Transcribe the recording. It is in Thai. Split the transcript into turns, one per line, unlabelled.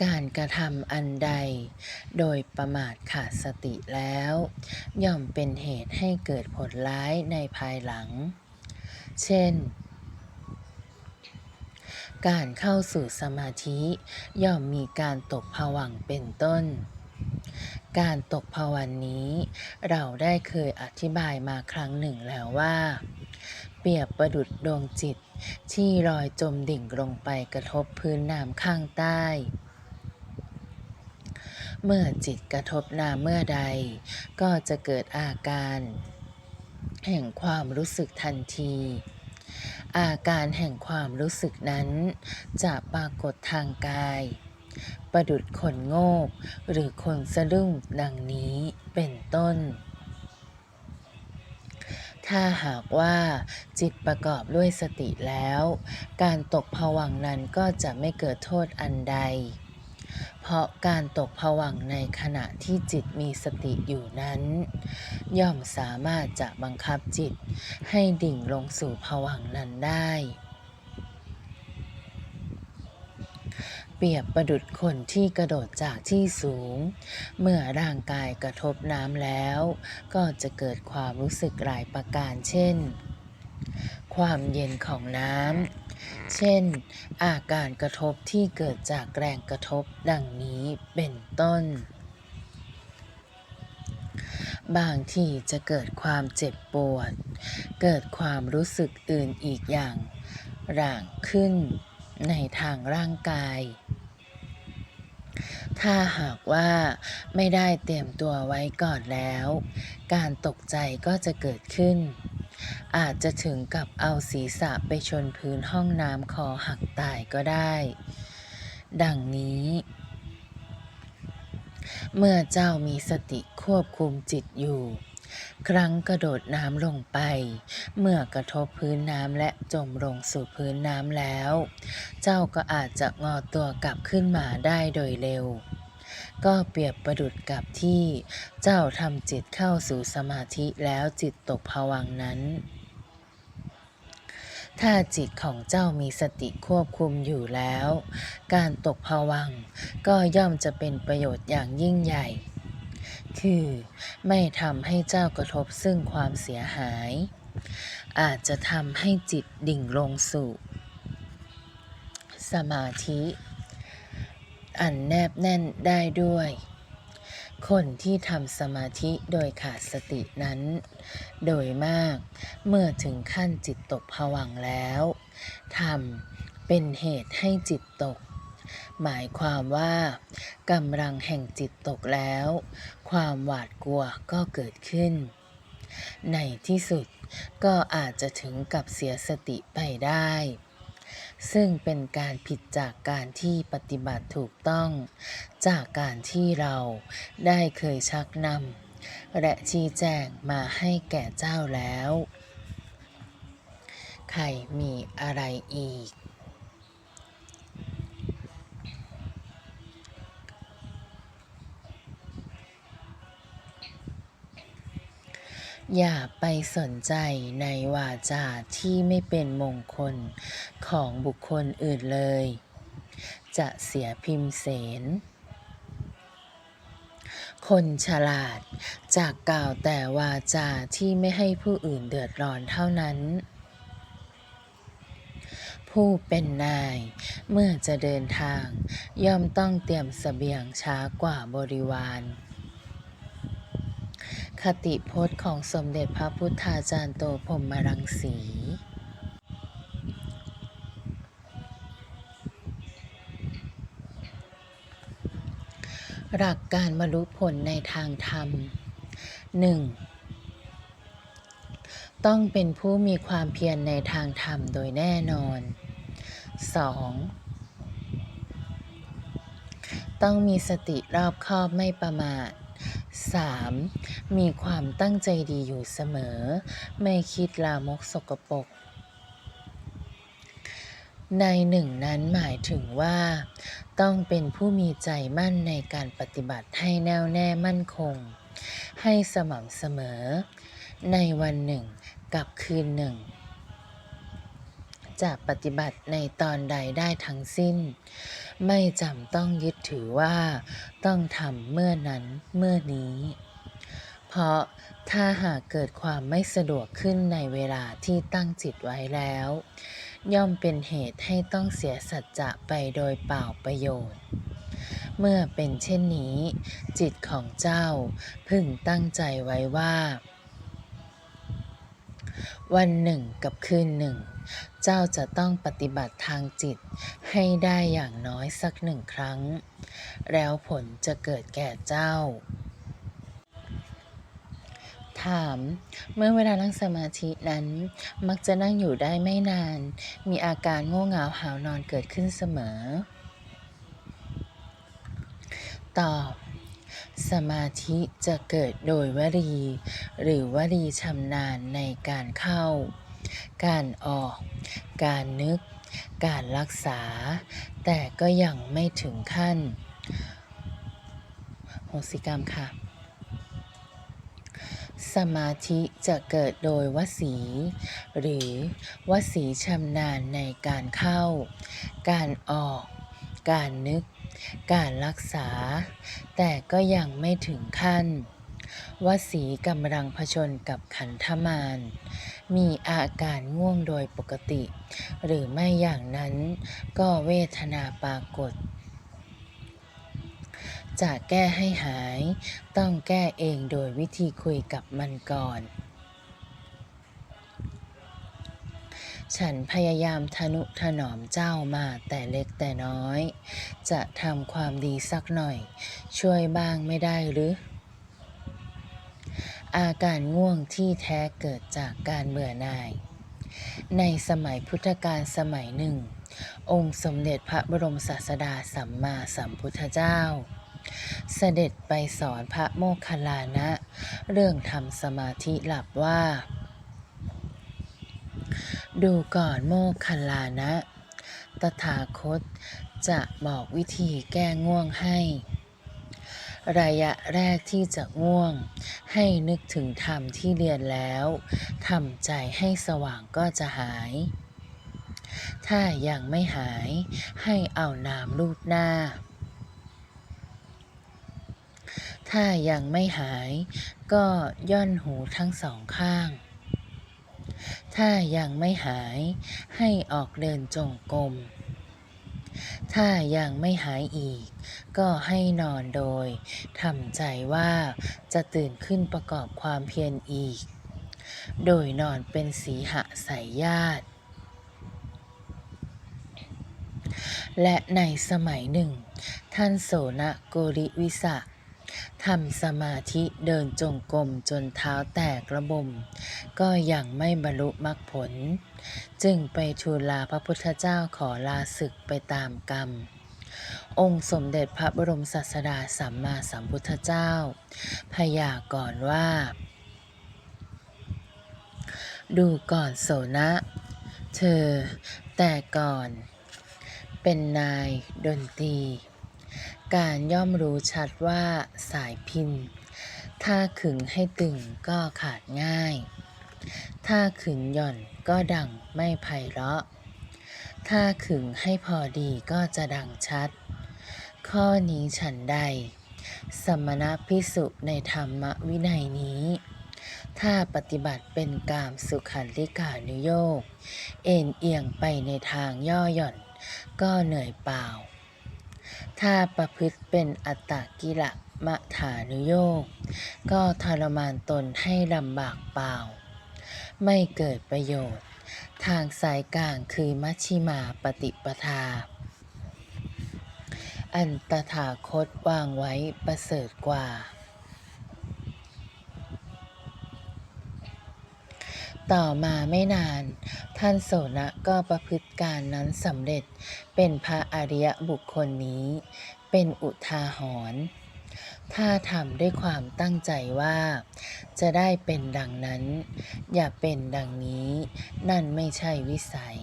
การกระทำอันใด โดยประมาทขาดสติแล้ว ย่อมเป็นเหตุให้เกิดผลร้ายในภายหลัง เช่น การเข้าสู่สมาธิย่อมมีการตกผวังเป็นต้น การตกผวันนี้ เราได้เคยอธิบายมาครั้งหนึ่งแล้วว่า เปรียบประดุจดวงจิตที่ลอยจมดิ่งลงไปกระทบพื้นน้ำข้างใต้ เมื่อจิตกระทบน้ำเมื่อใด ก็จะเกิดอาการ แห่งความรู้สึกทันที อาการแห่งความรู้สึกนั้น จะปรากฏทางกาย ประดุดคนโงกหรือคนสะดุ้งดังนี้เป็นต้น ถ้าหากว่าจิตประกอบด้วยสติแล้ว การตกผวังนั้นก็จะไม่เกิดโทษอันใด เพราะการตกผวังในขณะที่จิตมีสติอยู่นั้น ย่อมสามารถจะบังคับจิตให้ดิ่งลงสู่ผวังนั้นได้ เปรียบประดุจคนที่กระโดดจากที่สูง เมื่อร่างกายกระทบน้ำแล้ว ก็จะเกิดความรู้สึกหลายประการเช่น ความเย็นของน้ำ เช่น อาการกระทบที่เกิดจากแรงกระทบดังนี้เป็นต้น บางทีจะเกิดความเจ็บปวด เกิดความรู้สึกอื่นอีกอย่างร่างขึ้นในทางร่างกาย ถ้าหากว่าไม่ได้เตรียมตัวไว้ก่อนแล้ว การตกใจก็จะเกิดขึ้น อาจจะถึงกับเอาศีรษะไปชนพื้นห้องน้ำคอหักตายก็ได้ ดังนี้ เมื่อเจ้ามีสติควบคุมจิตอยู่ ครั้งกระโดดน้ำลงไป เมื่อกระทบพื้นน้ำและจมลงสู่พื้นน้ำแล้ว เจ้าก็อาจจะงอตัวกลับขึ้นมาได้โดยเร็ว ก็เปรียบประดุจกับที่เจ้าทำจิตเข้าสู่สมาธิแล้วจิตตกผวังนั้น ถ้าจิตของเจ้ามีสติควบคุมอยู่แล้ว การตกผวังก็ย่อมจะเป็นประโยชน์อย่างยิ่งใหญ่ คือไม่ทำให้เจ้ากระทบซึ่งความเสียหาย อาจจะทำให้จิตดิ่งลงสู่สมาธิ อันแนบแน่นได้ด้วย คนที่ทำสมาธิโดยขาดสตินั้น โดยมากเมื่อถึงขั้นจิตตกผวังแล้วทำเป็นเหตุให้จิตตก หมายความว่ากำลังแห่งจิตตกแล้ว ความหวาดกลัวก็เกิดขึ้น ในที่สุดก็อาจจะถึงกับเสียสติไปได้ ซึ่งเป็นการผิดจากการที่ปฏิบัติถูกต้อง จากการที่เราได้เคยชักนำและชี้แจงมาให้แก่เจ้าแล้ว ใครมีอะไรอีก อย่าไปสนใจในวาจาที่ไม่เป็นมงคลของบุคคลอื่นเลย จะเสียพิมพ์เสน คนฉลาดจากกล่าวแต่วาจาที่ไม่ให้ผู้อื่นเดือดร้อนเท่านั้น ผู้เป็นนายเมื่อจะเดินทาง ย่อมต้องเตรียมเสบียงช้ากว่าบริวาร คติพจน์ของสมเด็จพระพุทธาจารย์โตพรหมรังสี หลักการบรรลุผลในทางธรรม 1. ต้องเป็นผู้มีความเพียรในทางธรรมโดยแน่นอน 2. ต้องมีสติรอบคอบไม่ประมาท 3. มีความตั้งใจดีอยู่เสมอ ไม่คิดลามกสกปรกในหนึ่งนั้นหมายถึงว่า ต้องเป็นผู้มีใจมั่นในการปฏิบัติให้แน่วแน่มั่นคง ให้สม่ำเสมอ ในวันหนึ่งกับคืนหนึ่ง จะปฏิบัติในตอนใดได้ทั้งสิ้น ไม่จำต้องยึดถือว่า ต้องทำเมื่อนั้นเมื่อนี้ เพราะถ้าหากเกิดความไม่สะดวกขึ้นในเวลาที่ตั้งจิตไว้แล้ว ย่อมเป็นเหตุให้ต้องเสียสัจจะไปโดยเปล่าประโยชน์เมื่อเป็นเช่นนี้ จิตของเจ้าพึงตั้งใจไว้ว่า วันหนึ่งกับคืนหนึ่ง เจ้าจะต้องปฏิบัติทางจิตให้ได้อย่างน้อยสักหนึ่งครั้ง แล้วผลจะเกิดแก่เจ้า ถาม เมื่อเวลานั่งสมาธินั้น มักจะนั่งอยู่ได้ไม่นาน มีอาการง่วงเหงาหาวนอนเกิดขึ้นเสมอ ตอบสมาธิจะเกิดโดยวลี หรือวลีชำนาญในการเข้า การออก การนึก การรักษา แต่ก็ยังไม่ถึงขั้นโหสิกรรมค่ะ สมาธิจะเกิดโดยวสี หรือวสีชำนาญในการเข้า การออก การนึก การรักษา แต่ก็ยังไม่ถึงขั้น วสีกำลังผชนกับขันธมาร มีอาการง่วงโดยปกติ หรือไม่อย่างนั้นก็เวทนาปรากฏ จะแก้ให้หาย ต้องแก้เองโดยวิธีคุยกับมันก่อนฉันพยายามทนุถนอมเจ้ามาแต่เล็กแต่น้อย จะทำความดีสักหน่อย ช่วยบ้างไม่ได้หรือ อาการง่วงที่แท้เกิดจากการเบื่อหน่าย ในสมัยพุทธกาลสมัยหนึ่ง องค์สมเด็จพระบรมศาสดาสัมมาสัมพุทธเจ้า เสด็จไปสอนพระโมคคัลลานะ เรื่องทำสมาธิหลับว่า ดูก่อนโมคคัลลานะ ตถาคตจะบอกวิธีแก้ง่วงให้ ระยะแรกที่จะง่วง ให้นึกถึงธรรมที่เรียนแล้วทำใจให้สว่างก็จะหาย ถ้ายังไม่หายให้เอาน้ำลูบหน้า ถ้ายังไม่หายก็ย่อนหูทั้งสองข้าง ถ้ายังไม่หายให้ออกเดินจงกรม ถ้ายังไม่หายอีก ก็ให้นอนโดยทำใจว่าจะตื่นขึ้นประกอบความเพียรอีก โดยนอนเป็นสีหะสายญาติ และในสมัยหนึ่ง ท่านโสนโกริวิสะ ทำสมาธิเดินจงกรมจนเท้าแตกระบม ก็ยังไม่บรรลุมรรคผล จึงไปทูลลาพระพุทธเจ้าขอลาศึกไปตามกรรม องค์สมเด็จพระบรมศาสดาสัมมาสัมพุทธเจ้า พยากรณ์ว่า ดูก่อนโสนะ เธอ แต่ก่อน เป็นนายดนตรี การย่อมรู้ชัดว่าสายพิน ถ้าขึงให้ตึงก็ขาดง่าย ถ้าขึงหย่อนก็ดังไม่ไพเราะ ถ้าขึงให้พอดีก็จะดังชัด ข้อนี้ฉันใด สมณพิสุในธรรมวินัยนี้ ถ้าปฏิบัติเป็นกามสุขันลิกานุโยก เอ็นเอียงไปในทางย่อหย่อนก็เหนื่อยเปล่า ถ้าประพฤติเป็นอัตตกิละมะฐานุโยกก็ทรมานตนให้ลำบากเปล่า ไม่เกิดประโยชน์ ทางสายกลางคือมัชชิมาปฏิปทา อันตถาคตวางไว้ประเสริฐกว่า ต่อมาไม่นาน ท่านโสนะก็ประพฤติการนั้นสำเร็จ เป็นพระอริยบุคคลนี้ เป็นอุทาหรณ์ถ้าทำด้วยความตั้งใจว่า จะได้เป็นดังนั้น อย่าเป็นดังนี้ นั่นไม่ใช่วิสัย